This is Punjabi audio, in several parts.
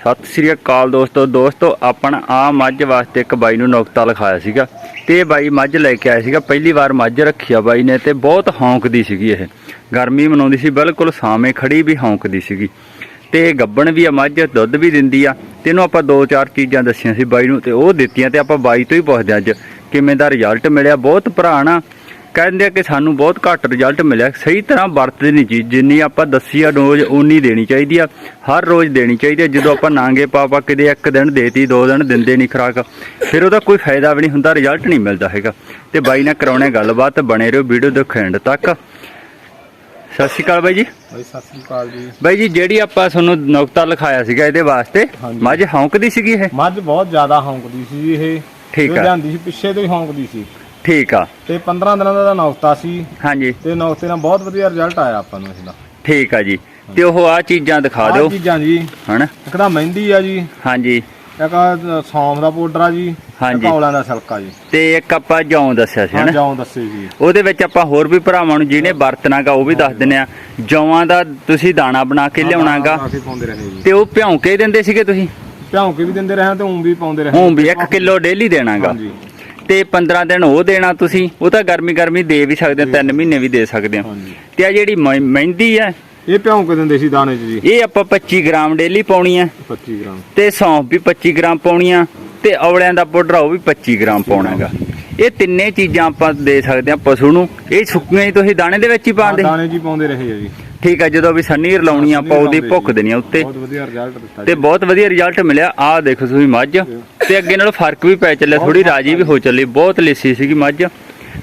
ਸਤਿ ਸ੍ਰੀ ਅਕਾਲ ਦੋਸਤੋ। ਦੋਸਤੋ, ਆਪਣਾ ਆ ਮੱਝ ਵਾਸਤੇ ਇੱਕ ਬਾਈ ਨੂੰ ਨੁਕਤਾ ਲਿਖਾਇਆ ਸੀਗਾ। ਤੇ ਇਹ ਬਾਈ ਮੱਝ ਲੈ ਕੇ ਆਇਆ ਸੀਗਾ। ਪਹਿਲੀ ਵਾਰ ਮੱਝ ਰੱਖੀ ਆ ਬਾਈ ਨੇ ਤੇ ਬਹੁਤ ਹੌਂਕਦੀ ਸੀਗੀ ਇਹ। ਗਰਮੀ ਮਨਾਉਂਦੀ ਸੀ, ਬਿਲਕੁਲ ਸਾਵੇਂ ਖੜੀ ਵੀ ਹੌਂਕਦੀ ਸੀਗੀ। ਤੇ ਗੱਬਣ ਵੀ ਆ, ਮੱਝ ਦੁੱਧ ਵੀ ਦਿੰਦੀ ਆ। ਤੇ ਇਹਨੂੰ ਆਪਾਂ ਦੋ ਚਾਰ ਚੀਜ਼ਾਂ ਦੱਸੀਆਂ ਸੀ ਬਾਈ ਨੂੰ ਤੇ ਉਹ ਦਿੱਤੀਆਂ ਤੇ ਆਪਾਂ ਬਾਈ ਤੋਂ ਹੀ ਪੁੱਛਦੇ ਹਾਂ ਅੱਜ, ਕਿਵੇਂ ਦਾ ਰਿਜ਼ਲਟ ਮਿਲਿਆ। ਬਹੁਤ ਭਰਾ ਨਾ ਕਹਿੰਦੇ ਆ ਕਿ ਸਾਨੂੰ ਬਹੁਤ ਘੱਟ ਰਿਜ਼ਲਟ ਮਿਲਿਆ। ਸਹੀ ਤਰ੍ਹਾਂ ਵਰਤਦੇ ਨਹੀਂ ਚੀਜ਼ ਜਿੰਨੀ ਆਪਾਂ ਦੱਸੀ ਆ ਰੋਜ਼ ਉਨੀ ਦੇਣੀ ਚਾਹੀਦੀ ਆ। ਹਰ ਰੋਜ਼ ਦੇਣੀ ਚਾਹੀਦੀ ਆ। ਜਦੋਂ ਆਪਾਂ ਨਾਂਗੇ ਪਾ ਪਾ ਕੇ ਦੇ ਇੱਕ ਦਿਨ ਦੇਤੀ ਦੋ ਦਿਨ ਦਿੰਦੇ ਨਹੀਂ ਖਰਾਕ। ਫਿਰ ਉਹਦਾ ਕੋਈ ਫਾਇਦਾ ਵੀ ਨਹੀਂ ਹੁੰਦਾ ਰਿਜ਼ਲਟ ਨਹੀਂ ਮਿਲਦਾ ਹੈਗਾ। ਤੇ ਬਾਈ ਨਾਲ ਕਰਾਉਣੇ ਗੱਲਬਾਤ ਬਣੇ ਰਹੋ ਵੀਡੀਓ ਦੇ ਐਂਡ ਤੱਕ। ਸਤਿ ਸ਼੍ਰੀ ਅਕਾਲ ਬਾਈ ਜੀ। ਬਾਈ ਸਤਿ ਸ੍ਰੀ ਅਕਾਲ ਜੀ। ਬਾਈ ਜੀ ਜਿਹੜੀ ਆਪਾਂ ਤੁਹਾਨੂੰ ਨੁਕਤਾ ਲਿਖਾਇਆ ਸੀਗਾ ਇਹਦੇ ਵਾਸਤੇ। ਮੱਝ ਹੌਂਕਦੀ ਸੀਗੀ ਇਹ? ਮੱਝ ਬਹੁਤ ਜ਼ਿਆਦਾ ਹੌਂਕਦੀ ਸੀ ਜੀ ਇਹ। ਠੀਕ ਆ। ਲਿਆਂਦੀ ਸੀ ਪਿੱਛੇ ਤੋਂ ਹੀ ਹੌਂਕਦੀ ਸੀ। ਠੀਕ ਆ। ਤੇ 15 ਦਿਨਾਂ ਦਾ ਨੌਕਤਾ ਸੀ। ਹਾਂਜੀ। ਤੇ ਨੌਕਤੇ ਨਾਲ ਬਹੁਤ ਵਧੀਆ ਰਿਜ਼ਲਟ ਆਇਆ ਆਪਾਂ ਨੂੰ ਇਹਦਾ। ਠੀਕ ਆ ਜੀ। ਤੇ ਉਹ ਆ ਚੀਜ਼ਾਂ ਦਿਖਾ ਆਹ ਦਿਓ। ਚੀਜ਼ਾਂ ਜੀ। ਹਣ ਇੱਕ ਤਾਂ ਮਹਿੰਦੀ ਆ ਜੀ। ਹਾਂਜੀ। ਇੱਕ ਆਹ ਸੌਂਫ ਦਾ ਪਾਊਡਰ ਆ ਜੀ। ਹਾਂਜੀ। ਇੱਕ ਦਾ ਛਲਕਾ ਜੀ। ਤੇ ਇੱਕ ਆਪਾਂ ਜੌਂ ਦੱਸਿਆ ਸੀ ਹਾਂ ਹਨਾ? ਜਾਉਂ ਦੱਸੇ ਜੀ। ਉਹਦੇ ਵਿੱਚ ਆਪਾਂ ਹੋਰ ਵੀ ਭਰਾਵਾਂ ਨੂੰ ਜਿਹਨੇ ਵਰਤਣਾਗਾ ਉਹ ਵੀ ਦੱਸ ਦਿੰਨੇ ਆ। ਜੌਆਂ ਦਾ ਤੁਸੀਂ ਦਾਣਾ ਬਣਾ ਕੇ ਲਿਆਉਣਾਗਾ ਅਸੀਂ ਪਾਉਂਦੇ ਰਹੇ ਜੀ। ਤੇ ਉਹ ਭਿਉਂ ਕੇ ਦਿੰਦੇ ਸੀਗੇ ਤੁਸੀਂ? ਭਿਉਂ ਕੇ ਵੀ ਦਿੰਦੇ ਰਹੇ ਤੇ ਉਂ ਵੀ ਪਾਉਂਦੇ ਰਹੇ ਹੂੰ ਵੀ 1 ਕਿਲੋ ਡੇਲੀ ਦੇਣਾਗਾ ਹਾਂਜੀ। ਤੇ 15 ਦਿਨ ਉਹ ਦੇਣਾ ਤੁਸੀਂ ਉਹ ਤਾਂ ਗਰਮੀ ਗਰਮੀ ਦੇ ਵੀ ਸਕਦੇ ਹੋ 3 ਮਹੀਨੇ ਵੀ ਦੇ ਸਕਦੇ ਹੋ। ਹਾਂਜੀ। ਤੇ ਆ ਜਿਹੜੀ ਮਹਿ- ਮਹਿੰਦੀ ਹੈ ਇਹ ਭਿਉਂ ਕੇ ਦਿੰਦੇ ਸੀ ਦਾਣੇ 'ਚ ਜੀ? ਇਹ ਆਪਾਂ 25 ਗ੍ਰਾਮ ਡੇਲੀ ਪਾਉਣੀ ਹੈ 25 ਗ੍ਰਾਮ। ਤੇ ਸੌਂਫ ਵੀ 25 ਗ੍ਰਾਮ ਪਾਉਣੀ ਆ ਤੇ ਔਲਿਆਂ ਦਾ ਪਾਊਡਰ ਆ ਉਹ ਵੀ 25 ਗ੍ਰਾਮ ਪਾਉਣਾ ਹੈਗਾ। ਇਹ ਤਿੰਨੇ ਚੀਜ਼ਾਂ ਆਪਾਂ ਦੇ ਸਕਦੇ ਆ ਪਸ਼ੂ ਨੂੰ। ਇਹ ਸੁੱਕੀਆਂ ਹੀ ਤੁਸੀਂ ਦਾਣੇ ਦੇ ਵਿੱਚ ਹੀ ਪਾਉਂਦੇ ਦਾਣੇ ਹੀ ਪਾਉਂਦੇ ਰਹੇ ਆ ਜੀ। ਠੀਕ ਆ ਜਦੋਂ ਵੀ ਸੰਨੀਰ ਲਾਉਣੀ ਆ ਆਪਾਂ ਉਹਦੀ ਭੁੱਕ ਦੇਣੀ ਆ ਉੱਤੇ। ਬਹੁਤ ਵਧੀਆ ਰਿਜ਼ਲਟ ਦਿੱਤਾ ਤੇ ਬਹੁਤ ਵਧੀਆ ਰਿਜ਼ਲਟ ਮਿਲਿਆ। ਆਹ ਦੇਖੋ ਤੁਸੀਂ ਮੱਝ। ਤੇ ਅੱਗੇ ਨਾਲੋਂ ਫ਼ਰਕ ਵੀ ਪੈ ਚੱਲਿਆ ਥੋੜੀ ਰਾਜੀ ਵੀ ਹੋ ਚੱਲੀ ਬਹੁਤ ਲਿੱਸੀ ਸੀਗੀ ਮੱਝ।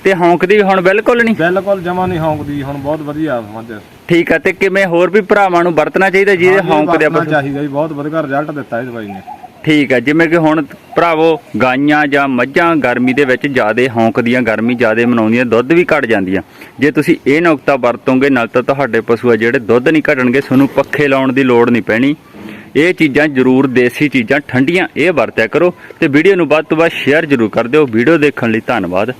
ਤੇ ਹੌਂਕਦੀ ਹੁਣ ਬਿਲਕੁਲ ਨਹੀਂ। ਬਿਲਕੁਲ ਜਮਾ ਨਹੀਂ ਹੌਂਕਦੀ ਹੁਣ ਬਹੁਤ ਵਧੀਆ ਮੱਝ ਠੀਕ ਆ ਤੇ ਕਿਵੇਂ ਹੋਰ ਵੀ ਭਰਾਵਾਂ ਨੂੰ ਵਰਤਣਾ ਚਾਹੀਦਾ ਜਿਹਦੇ ਹੌਂਕਦੇ ਆ ਵਰਤਣਾ ਪਸ਼ੂ ਚਾਹੀਦਾ ਜੀ ਬਹੁਤ ਵਧੀਆ ਰਿਜ਼ਲਟ ਦਿੱਤਾ ਇਹ ਦਵਾਈ ਨੇ। ਠੀਕ ਹੈ ਜਿਵੇਂ ਕਿ ਹੁਣ ਭਰਾਵੋ, ਗਾਈਆਂ ਜਾਂ ਮੱਝਾਂ ਗਰਮੀ ਦੇ ਵਿੱਚ ਜ਼ਿਆਦਾ ਹੌਂਕਦੀਆਂ, ਗਰਮੀ ਜ਼ਿਆਦਾ ਮਨਾਉਂਦੀਆਂ, ਦੁੱਧ ਵੀ ਘਟ ਜਾਂਦੀਆਂ। ਜੇ ਤੁਸੀਂ ਇਹ ਨੁਕਤਾ ਵਰਤੋਗੇ, ਨਾਲ ਤਾਂ ਤੁਹਾਡੇ ਪਸ਼ੂ ਆ ਜਿਹੜੇ ਦੁੱਧ ਨਹੀਂ ਘਟਣਗੇ, ਤੁਹਾਨੂੰ ਪੱਖੇ ਲਾਉਣ ਦੀ ਲੋੜ ਨਹੀਂ ਪੈਣੀ। ਇਹ ਚੀਜ਼ਾਂ ਜ਼ਰੂਰ, ਦੇਸੀ ਚੀਜ਼ਾਂ, ਠੰਡੀਆਂ, ਇਹ ਵਰਤਿਆ ਕਰੋ ਤੇ ਵੀਡੀਓ ਨੂੰ ਵੱਧ ਤੋਂ ਵੱਧ ਸ਼ੇਅਰ ਜ਼ਰੂਰ ਕਰ ਦਿਓ। ਵੀਡੀਓ ਦੇਖਣ ਲਈ ਧੰਨਵਾਦ।